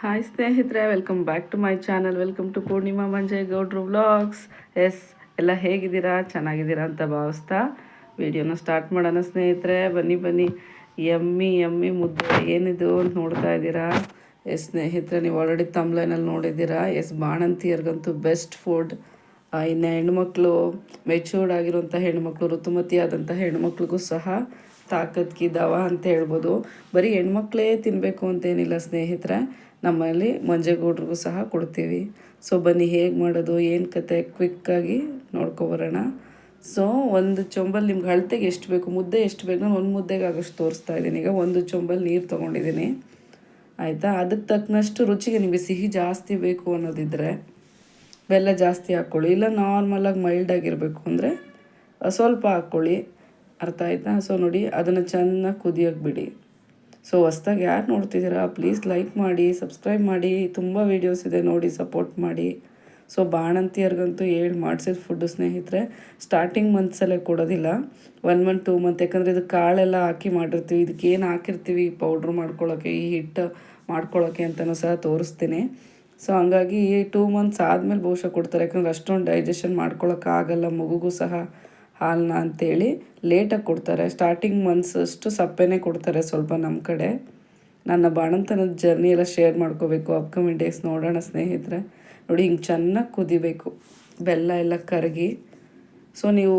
Hi ಸ್ನೇಹಿತರೆ welcome back to my channel welcome to Poornima Manjegowdru vlogs ಎಸ್ ಎಲ್ಲ ಹೇಗಿದ್ದೀರಾ? ಚೆನ್ನಾಗಿದ್ದೀರಾ ಅಂತ ಭಾವಿಸ್ತಾ ವಿಡಿಯೋನ ಸ್ಟಾರ್ಟ್ ಮಾಡೋಣ ಸ್ನೇಹಿತರೆ. ಬನ್ನಿ ಬನ್ನಿ. ಎಮ್ಮಿ ಎಮ್ಮಿ ಮುದ್ದೆ ಏನಿದು ಅಂತ ನೋಡ್ತಾ ಇದ್ದೀರಾ? ಎಸ್ ಸ್ನೇಹಿತರೆ, ನೀವು ಆಲ್ರೆಡಿ ತಮ್ಲೈನಲ್ಲಿ ನೋಡಿದ್ದೀರಾ? ಎಸ್ ಬಾಣಂತಿಯರ್ಗಂತೂ ಬೆಸ್ಟ್ ಫುಡ್ ಇನ್ನು ಹೆಣ್ಮಕ್ಳು ಮೆಚೂರ್ಡ್ ಆಗಿರುವಂಥ ಹೆಣ್ಮಕ್ಳು ಋತುಮತಿಯಾದಂಥ ಹೆಣ್ಮಕ್ಳಿಗೂ ಸಹ ತಾಕತ್ಕಿ ದವ ಅಂತ ಹೇಳ್ಬೋದು. ಬರೀ ಹೆಣ್ಮಕ್ಳೇ ತಿನ್ನಬೇಕು ಅಂತೇನಿಲ್ಲ ಸ್ನೇಹಿತರೆ. ನಮ್ಮಲ್ಲಿ ಮಂಜೇಗೌಡ್ರಿಗೂ ಸಹ ಕೊಡ್ತೀವಿ. ಸೊ ಬನ್ನಿ ಹೇಗೆ ಮಾಡೋದು, ಏನು ಕತೆ? ಕ್ವಿಕ್ಕಾಗಿ ನೋಡ್ಕೊಬರೋಣ ಸೊ ಒಂದು ಚೊಂಬಲ್ ನಿಮ್ಗೆ ಅಳತೆಗೆ ಎಷ್ಟು ಬೇಕು, ಮುದ್ದೆ ಎಷ್ಟು ಬೇಕು, ನಾನು ಒಂದು ಮುದ್ದೆಗೆ ಆಗೋಷ್ಟು ತೋರಿಸ್ತಾ ಇದ್ದೀನಿ. ಈಗ ಒಂದು ಚೊಂಬಲ್ ನೀರು ತೊಗೊಂಡಿದ್ದೀನಿ. ಆಯಿತಾ? ಅದಕ್ಕೆ ತಕ್ಕನಷ್ಟು ರುಚಿಗೆ ನಿಮಗೆ ಸಿಹಿ ಜಾಸ್ತಿ ಬೇಕು ಅನ್ನೋದಿದ್ದರೆ ಬೆಲ್ಲ ಜಾಸ್ತಿ ಹಾಕ್ಕೊಳ್ಳಿ. ಇಲ್ಲ ನಾರ್ಮಲಾಗಿ ಮೈಲ್ಡ್ ಆಗಿರಬೇಕು ಅಂದರೆ ಸ್ವಲ್ಪ ಹಾಕ್ಕೊಳ್ಳಿ. ಅರ್ಥ ಆಯಿತಾ? ಸೊ ನೋಡಿ, ಅದನ್ನು ಚೆನ್ನಾಗಿ ಕುದಿಯೋಕೆ ಬಿಡಿ. ಸೊ ಹೊಸ್ದಾಗಿ ಯಾರು ನೋಡ್ತಿದ್ದೀರಾ? ಪ್ಲೀಸ್ ಲೈಕ್ ಮಾಡಿ, ಸಬ್ಸ್ಕ್ರೈಬ್ ಮಾಡಿ. ತುಂಬ ವೀಡಿಯೋಸ್ ಇದೆ ನೋಡಿ ಸಪೋರ್ಟ್ ಮಾಡಿ. ಸೊ ಬಾಣಂತಿಯರ್ಗಂತೂ ಹೇಳಿ ಮಾಡಿಸಿದ ಫುಡ್ಡು ಸ್ನೇಹಿತರೆ ಸ್ಟಾರ್ಟಿಂಗ್ ಮಂತ್ಸಲ್ಲೇ ಕೊಡೋದಿಲ್ಲ. ಒನ್ ಮಂತ್ ಟೂ ಮಂತ್ ಯಾಕಂದರೆ ಇದು ಕಾಳೆಲ್ಲ ಹಾಕಿ ಮಾಡಿರ್ತೀವಿ. ಇದಕ್ಕೆ ಏನು ಹಾಕಿರ್ತೀವಿ? ಪೌಡ್ರ್ ಮಾಡ್ಕೊಳ್ಳೋಕ್ಕೆ ಈ ಹಿಟ್ಟು ಮಾಡ್ಕೊಳ್ಳೋಕ್ಕೆ ಅಂತಲೂ ಸಹ ತೋರಿಸ್ತೀನಿ. ಸೊ ಹಂಗಾಗಿ ಟೂ ಮಂತ್ಸ್ ಆದಮೇಲೆ ಬಹುಶಃ ಕೊಡ್ತಾರೆ. ಯಾಕಂದರೆ ಅಷ್ಟೊಂದು ಡೈಜೆಷನ್ ಮಾಡ್ಕೊಳ್ಳೋಕ್ಕಾಗಲ್ಲ ಮಗುಗೂ ಸಹ. ಹಾಲನ್ನ ಅಂತೇಳಿ ಲೇಟಾಗಿ ಕೊಡ್ತಾರೆ. ಸ್ಟಾರ್ಟಿಂಗ್ ಮಂತ್ಸ್ ಅಷ್ಟು ಸಪ್ಪೆನೇ ಕೊಡ್ತಾರೆ ಸ್ವಲ್ಪ ನಮ್ಮ ಕಡೆ. ನನ್ನ ಬಾಣಂತನದ ಜರ್ನಿ ಎಲ್ಲ ಶೇರ್ ಮಾಡ್ಕೋಬೇಕು. ಅಪ್ಕಮಿಂಗ್ ಡೇಸ್ ನೋಡೋಣ ಸ್ನೇಹಿತರೆ. ನೋಡಿ ಹಿಂಗೆ ಚೆನ್ನಾಗಿ ಕುದಿಬೇಕು. ಬೆಲ್ಲ ಎಲ್ಲ ಕರಗಿ. ಸೊ ನೀವು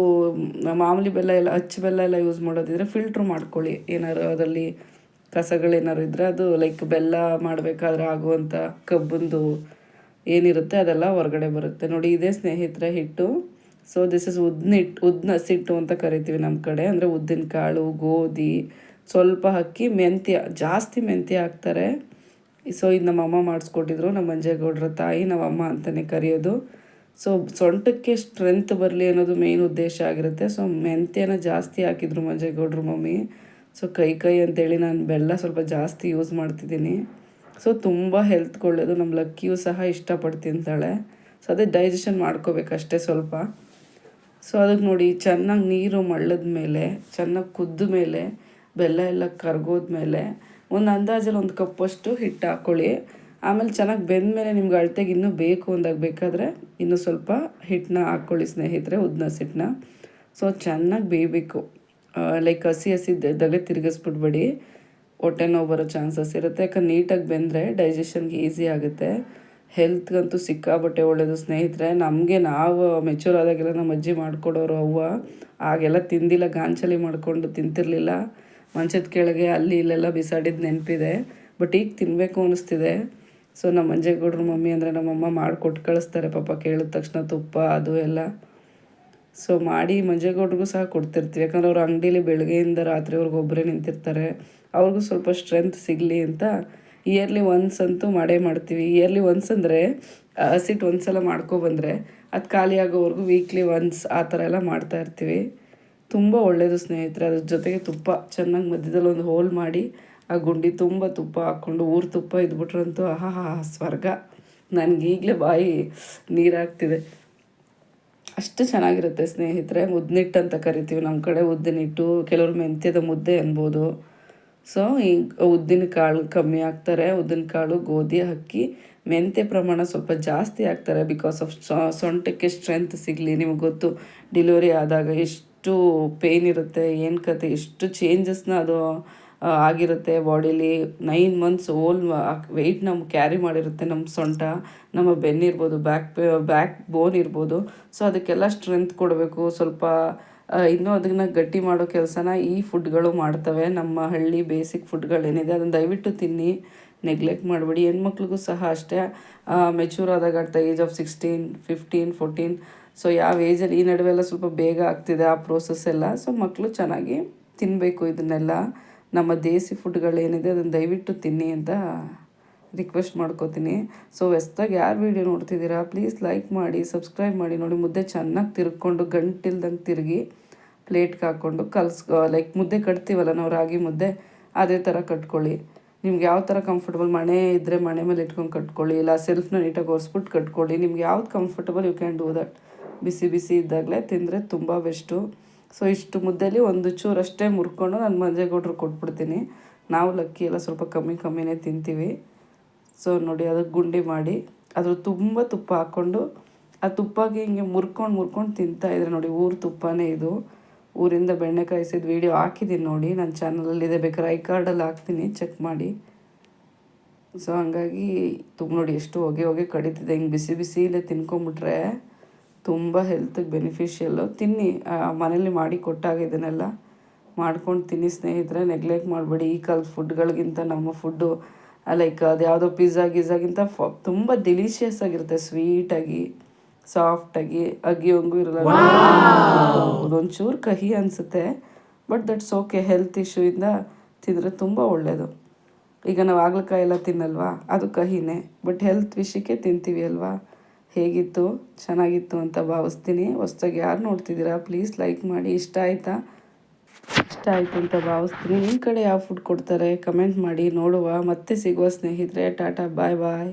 ಮಾಮೂಲಿ ಬೆಲ್ಲ ಎಲ್ಲ ಅಚ್ಚು ಬೆಲ್ಲ ಎಲ್ಲ ಯೂಸ್ ಮಾಡೋದಿದ್ರೆ ಫಿಲ್ಟ್ರ್ ಮಾಡ್ಕೊಳ್ಳಿ. ಏನಾದ್ರು ಅದರಲ್ಲಿ ಕಸಗಳೇನಾದ್ರು ಇದ್ದರೆ ಅದು ಲೈಕ್ ಬೆಲ್ಲ ಮಾಡಬೇಕಾದ್ರೆ ಆಗುವಂಥ ಕಬ್ಬಂದು ಏನಿರುತ್ತೆ ಅದೆಲ್ಲ ಹೊರಗಡೆ ಬರುತ್ತೆ. ನೋಡಿ ಇದೇ ಸ್ನೇಹಿತರೆ ಹಿಟ್ಟು. ಸೊ ದಿಸ್ ಇಸ್ ಉದ್ದಿನ ಇಟ್ಟು ಉದ್ದಿನ ಹಸಿಟ್ಟು ಅಂತ ಕರಿತೀವಿ ನಮ್ಮ ಕಡೆ. ಅಂದರೆ ಉದ್ದಿನ ಕಾಳು, ಗೋಧಿ, ಸ್ವಲ್ಪ ಅಕ್ಕಿ, ಮೆಂತ್ಯ, ಜಾಸ್ತಿ ಮೆಂತ್ಯ ಹಾಕ್ತಾರೆ. ಸೊ ಇದು ನಮ್ಮ ಅಮ್ಮ ಮಾಡಿಸ್ಕೊಟ್ಟಿದ್ರು. ನಮ್ಮ ಮಂಜೇಗೌಡ್ರ ತಾಯಿ, ನಮ್ಮ ಅಮ್ಮ ಅಂತಲೇ ಕರೆಯೋದು. ಸೊ ಸೊಂಟಕ್ಕೆ ಸ್ಟ್ರೆಂತ್ ಬರಲಿ ಅನ್ನೋದು ಮೇನ್ ಉದ್ದೇಶ ಆಗಿರುತ್ತೆ. ಸೊ ಮೆಂತ್ಯನ ಜಾಸ್ತಿ ಹಾಕಿದ್ರು ಮಂಜೇಗೌಡ್ರು ಮಮ್ಮಿ. ಸೊ ಕೈ ಕೈ ಅಂತೇಳಿ ನಾನು ಬೆಲ್ಲ ಸ್ವಲ್ಪ ಜಾಸ್ತಿ ಯೂಸ್ ಮಾಡ್ತಿದ್ದೀನಿ. ಸೊ ತುಂಬ ಹೆಲ್ತ್ ಒಳ್ಳೆಯದು ನಮ್ಮ ಲಕ್ಕಿಯೂ ಸಹ ಇಷ್ಟಪಟ್ಟು ತಿಂತಾಳೆ ಸೊ ಅದೇ ಡೈಜೆಷನ್ ಮಾಡ್ಕೋಬೇಕಷ್ಟೇ ಸ್ವಲ್ಪ. ಸೊ ಅದಕ್ಕೆ ನೋಡಿ, ಚೆನ್ನಾಗಿ ನೀರು ಮಳ್ಳದ ಮೇಲೆ, ಚೆನ್ನಾಗಿ ಕುದ್ದ ಮೇಲೆ, ಬೆಲ್ಲ ಎಲ್ಲ ಕರ್ಗೋದ್ಮೇಲೆ ಒಂದು ಅಂದಾಜಲ್ಲಿ ಒಂದು ಕಪ್ಪಷ್ಟು ಹಿಟ್ಟು ಹಾಕ್ಕೊಳ್ಳಿ ಆಮೇಲೆ ಚೆನ್ನಾಗಿ ಬೆಂದ ಮೇಲೆ ನಿಮ್ಗೆ ಅಳತೆಗೆ ಇನ್ನೂ ಬೇಕು ಅಂದಾಗ ಬೇಕಾದರೆ ಇನ್ನೂ ಸ್ವಲ್ಪ ಹಿಟ್ಟನ್ನ ಹಾಕ್ಕೊಳ್ಳಿ ಸ್ನೇಹಿತರೆ, ಉದ್ದಿನ ಸಿಟ್ಟನ್ನ ಸೊ ಚೆನ್ನಾಗಿ ಬೇಯಬೇಕು. ಲೈಕ್ ಹಸಿ ಹಸಿ ದಗೆ ತಿರುಗಿಸ್ಬಿಡ್ಬೇಡಿ. ಹೊಟ್ಟೆ ನೋವು ಬರೋ ಚಾನ್ಸಸ್ ಇರುತ್ತೆ. ಯಾಕಂದ್ರೆ ನೀಟಾಗಿ ಬೆಂದರೆ ಡೈಜೆಷನ್ಗೆ ಈಸಿ ಆಗುತ್ತೆ. ಹೆಲ್ತ್ಗಂತೂ ಸಿಕ್ಕಾಬಟ್ಟೆ ಒಳ್ಳೆಯದು ಸ್ನೇಹಿತರೆ, ನಮಗೆ ನಾವು ಮೆಚೂರ್ ಆದಾಗೆಲ್ಲ ನಮ್ಮ ಅಜ್ಜಿ ಮಾಡಿಕೊಡೋರು ಅವ್ವ ಆಗೆಲ್ಲ ತಿಂದಿಲ್ಲ, ಗಾಂಚಲಿ ಮಾಡಿಕೊಂಡು ತಿಂತಿರಲಿಲ್ಲ. ಮಂಚದ ಕೆಳಗೆ ಅಲ್ಲಿ ಇಲ್ಲೆಲ್ಲ ಬಿಸಾಡಿದ್ದು ನೆನಪಿದೆ. ಬಟ್ ಈಗ ತಿನ್ನಬೇಕು ಅನ್ನಿಸ್ತಿದೆ ಸೊ ನಮ್ಮ ಮಂಜೇಗೌಡ್ರ ಮಮ್ಮಿ ಅಂದರೆ ನಮ್ಮಮ್ಮ ಮಾಡಿಕೊಟ್ಟು ಕಳಿಸ್ತಾರೆ ಪಾಪ, ಕೇಳಿದ ತಕ್ಷಣ ತುಪ್ಪ, ಅದು ಎಲ್ಲ. ಸೊ ಮಾಡಿ ಮಂಜೇಗೌಡ್ರಿಗೂ ಸಹ ಕೊಡ್ತಿರ್ತೀವಿ. ಯಾಕಂದ್ರೆ ಅವ್ರು ಅಂಗಡೀಲಿ ಬೆಳಗ್ಗೆಯಿಂದ ರಾತ್ರಿವರೆಗೂ ಒಬ್ಬರೇ ನಿಂತಿರ್ತಾರೆ. ಅವ್ರಿಗೂ ಸ್ವಲ್ಪ ಸ್ಟ್ರೆಂತ್ ಸಿಗಲಿ ಅಂತ ಇಯರ್ಲಿ ಒನ್ಸ್ ಅಂತೂ ಮಾಡೇ ಮಾಡ್ತೀವಿ. ಇಯರ್ಲಿ ಒನ್ಸ್ ಅಂದರೆ ಹಸಿಟ್ಟು ಒಂದು ಸಲ ಮಾಡ್ಕೊಬಂದರೆ ಅದು ಖಾಲಿ ಆಗೋವರೆಗೂ ವೀಕ್ಲಿ ಒನ್ಸ್ ಆ ಥರ ಎಲ್ಲ ಮಾಡ್ತಾ ಇರ್ತೀವಿ. ತುಂಬ ಒಳ್ಳೆಯದು ಸ್ನೇಹಿತರೆ, ಅದ್ರ ಜೊತೆಗೆ ತುಪ್ಪ ಚೆನ್ನಾಗಿ ಮಧ್ಯದಲ್ಲಿ ಒಂದು ಹೋಲ್ ಮಾಡಿ, ಆ ಗುಂಡಿ ತುಂಬ ತುಪ್ಪ ಹಾಕ್ಕೊಂಡು, ಊರು ತುಪ್ಪ ಇದ್ಬಿಟ್ರಂತೂ ಆಹಾ ಸ್ವರ್ಗ. ನನಗೀಗಲೇ ಬಾಯಿ ನೀರಾಗ್ತಿದೆ. ಅಷ್ಟು ಚೆನ್ನಾಗಿರುತ್ತೆ ಸ್ನೇಹಿತರೆ ಮುದ್ದನಿಟ್ಟು ಅಂತ ಕರಿತೀವಿ ನಮ್ಮ ಕಡೆ ಉದ್ದಿನಿಟ್ಟು ಕೆಲವರು ಮೆಂತ್ಯದ ಮುದ್ದೆ ಅನ್ಬೋದು. ಸೊ ಈ ಉದ್ದಿನ ಕಾಳು ಕಮ್ಮಿ ಹಾಕ್ತಾರೆ ಉದ್ದಿನ ಕಾಳು ಗೋಧಿ ಅಕ್ಕಿ ಮೆಂತ್ಯ ಪ್ರಮಾಣ ಸ್ವಲ್ಪ ಜಾಸ್ತಿ ಹಾಕ್ತಾರೆ ಬಿಕಾಸ್ ಆಫ್ ಸೊಂಟಕ್ಕೆ ಸ್ಟ್ರೆಂತ್ ಸಿಗಲಿ, ನಿಮಗೆ ಗೊತ್ತು ಡೆಲಿವರಿ ಆದಾಗ ಎಷ್ಟು ಪೇಯ್ನ್ ಇರುತ್ತೆ, ಏನು ಕತೆ, ಎಷ್ಟು ಚೇಂಜಸ್ನ ಅದು ಆಗಿರುತ್ತೆ bodily nine months whole weight ನಮ್ಮ ಕ್ಯಾರಿ ಮಾಡಿರುತ್ತೆ ನಮ್ಮ ಸೊಂಟ, ನಮ್ಮ ಬೆನ್ನಿರ್ಬೋದು ಬ್ಯಾಕ್ ಬ್ಯಾಕ್ ಬೋನ್ ಇರ್ಬೋದು. ಸೊ ಅದಕ್ಕೆಲ್ಲ ಸ್ಟ್ರೆಂತ್ ಕೊಡಬೇಕು, ಸ್ವಲ್ಪ ಇನ್ನೂ ಅದನ್ನು ಗಟ್ಟಿ ಮಾಡೋ ಕೆಲಸನ ಈ ಫುಡ್ಗಳು ಮಾಡ್ತವೆ. ನಮ್ಮ ಹಳ್ಳಿ ಬೇಸಿಕ್ ಫುಡ್ಗಳೇನಿದೆ ಅದನ್ನು ದಯವಿಟ್ಟು ತಿನ್ನಿ ನೆಗ್ಲೆಕ್ಟ್ ಮಾಡಬೇಡಿ. ಹೆಣ್ಮಕ್ಳಿಗೂ ಸಹ ಅಷ್ಟೇ. ಮೆಚೂರ್ ಆದಾಗ at the age of sixteen fifteen fourteen so ಯಾವ ಏಜಲ್ಲಿ ಈ ನಡುವೆ ಎಲ್ಲ ಸ್ವಲ್ಪ ಬೇಗ ಆಗ್ತಿದೆ ಆ ಪ್ರೋಸೆಸ್ ಎಲ್ಲ. ಸೊ ಮಕ್ಕಳು ಚೆನ್ನಾಗಿ ತಿನ್ನಬೇಕು ಇದನ್ನೆಲ್ಲ. ನಮ್ಮ ದೇಸಿ ಫುಡ್ಗಳೇನಿದೆ ಅದನ್ನು ದಯವಿಟ್ಟು ತಿನ್ನಿ ಅಂತ ರಿಕ್ವೆಸ್ಟ್ ಮಾಡ್ಕೋತೀನಿ. ಸೊ ಹೊಸ್ದಾಗಿ ಯಾರು ವೀಡಿಯೋ ನೋಡ್ತಿದ್ದೀರಾ ಪ್ಲೀಸ್ ಲೈಕ್ ಮಾಡಿ ಸಬ್ಸ್ಕ್ರೈಬ್ ಮಾಡಿ. ನೋಡಿ, ಮುದ್ದೆ ಚೆನ್ನಾಗಿ ತಿರ್ಕೊಂಡು, ಗಂಟಿಲ್ದಂಗೆ ತಿರುಗಿ ಪ್ಲೇಟ್ಗೆ ಹಾಕ್ಕೊಂಡು ಕಲ್ಸ್ ಲೈಕ್ ಮುದ್ದೆ ಕಟ್ತೀವಲ್ಲ ನಾವು ರಾಗಿ ಮುದ್ದೆ, ಅದೇ ಥರ ಕಟ್ಕೊಳ್ಳಿ. ನಿಮ್ಗೆ ಯಾವ ಥರ ಕಂಫರ್ಟಬಲ್ ಮನೆ ಇದ್ದರೆ ಮನೆ ಮೇಲೆ ಇಟ್ಕೊಂಡು ಕಟ್ಕೊಳ್ಳಿ, ಇಲ್ಲ ಸೆಲ್ಫ್ನ ನೀಟಾಗಿ ಒರೆಸ್ಬಿಟ್ಟು ಕಟ್ಕೊಳ್ಳಿ. ನಿಮ್ಗೆ ಯಾವ್ದು comfortable you can do that ಬಿಸಿ ಬಿಸಿ ಇದ್ದಾಗಲೇ ತಿಂದರೆ ತುಂಬ ಬೆಸ್ಟು ಸೊ ಇಷ್ಟು ಮುದ್ದೆಲಿ ಒಂದು ಚೂರು ಅಷ್ಟೇ ಮುರ್ಕೊಂಡು ನಾನು ಮಂಜೆಗೌಡ್ರು ಕೊಟ್ಬಿಡ್ತೀನಿ. ನಾವು ಲಕ್ಕಿ ಎಲ್ಲ ಸ್ವಲ್ಪ ಕಮ್ಮಿ ಕಮ್ಮಿನೇ ತಿಂತೀವಿ. ಸೊ ನೋಡಿ ಅದಕ್ಕೆ ಗುಂಡಿ ಮಾಡಿ ಅದ್ರ ತುಂಬ ತುಪ್ಪ ಹಾಕ್ಕೊಂಡು, ಆ ತುಪ್ಪಗೆ ಹಿಂಗೆ ಮುರ್ಕೊಂಡು ಮುರ್ಕೊಂಡು ತಿಂತಾ ಇದ್ರೆ ನೋಡಿ, ಊರು ತುಪ್ಪನೇ ಇದು. ಊರಿಂದ ಬೆಣ್ಣೆ ಕಾಯಿಸಿದ ವೀಡಿಯೋ ಹಾಕಿದ್ದೀನಿ ನೋಡಿ ನನ್ನ ಚಾನಲಲ್ಲಿದೆ ಬೇಕಾದ್ರೆ ಐ ಕಾರ್ಡಲ್ಲಿ ಹಾಕ್ತೀನಿ ಚೆಕ್ ಮಾಡಿ. ಸೊ ಹಂಗಾಗಿ ತುಂಬ ನೋಡಿ, ಎಷ್ಟು ಹೊಗೆ ಹೊಗೆ ಕಡಿತಿದೆ. ಹಿಂಗೆ ಬಿಸಿ ಬಿಸಿಲೇ ತಿನ್ಕೊಂಬಿಟ್ರೆ ತುಂಬ ಹೆಲ್ತಿಗೆ ಬೆನಿಫಿಷಿಯಲ್ಲು ತಿನ್ನಿ ಮನೇಲಿ ಮಾಡಿ ಕೊಟ್ಟಾಗ ಇದನ್ನೆಲ್ಲ ಮಾಡ್ಕೊಂಡು ತಿನ್ನಿ ಸ್ನೇಹಿತರೆ ನೆಗ್ಲೆಕ್ಟ್ ಮಾಡಬೇಡಿ. ಈ ಕಾಲದ ಫುಡ್ಗಳಿಗಿಂತ ನಮ್ಮ ಫುಡ್ಡು ಲೈಕ್ ಅದು ಯಾವುದೋ ಪಿಜ್ಜಾ ಗಿಜ್ಜಾಗಿಂತ ಫ ತುಂಬ ಡಿಲಿಷಿಯಸ್ ಆಗಿರುತ್ತೆ ಸ್ವೀಟಾಗಿ ಸಾಫ್ಟಾಗಿ ಅಗ್ಗಿ ಹಂಗು ಇರಲ್ಲ. ಒಂಚೂರು ಕಹಿ ಅನಿಸುತ್ತೆ ಬಟ್ ದಟ್ಸ್ ಓಕೆ ಹೆಲ್ತ್ ಇಶ್ಯೂಯಿಂದ ತಿಂದರೆ ತುಂಬ ಒಳ್ಳೆಯದು ಈಗ ನಾವು ಹಾಗಲಕಾಯಿ ಎಲ್ಲ ತಿನ್ನಲ್ವಾ? ಅದು ಕಹಿನೇ ಬಟ್ ಹೆಲ್ತ್ ವಿಷಯಕ್ಕೆ ತಿಂತೀವಿ ಅಲ್ವಾ? ಹೇಗಿತ್ತು? ಚೆನ್ನಾಗಿತ್ತು ಅಂತ ಭಾವಿಸ್ತೀನಿ. ಹೊಸ್ದಾಗಿ ಯಾರು ನೋಡ್ತಿದ್ದೀರಾ? ಪ್ಲೀಸ್ ಲೈಕ್ ಮಾಡಿ ಇಷ್ಟ ಆಯಿತಾ? ಇಷ್ಟ ಆಯಿತು ಅಂತ ಭಾವಿಸ್ತೀನಿ. ನಿಮ್ಮ ಕಡೆ ಯಾವ ಫುಡ್ ಕೊಡ್ತಾರೆ? ಕಮೆಂಟ್ ಮಾಡಿ, ನೋಡುವ. ಮತ್ತೆ ಸಿಗುವ ಸ್ನೇಹಿತರೆ, ಟಾಟಾ ಬಾಯ್ ಬಾಯ್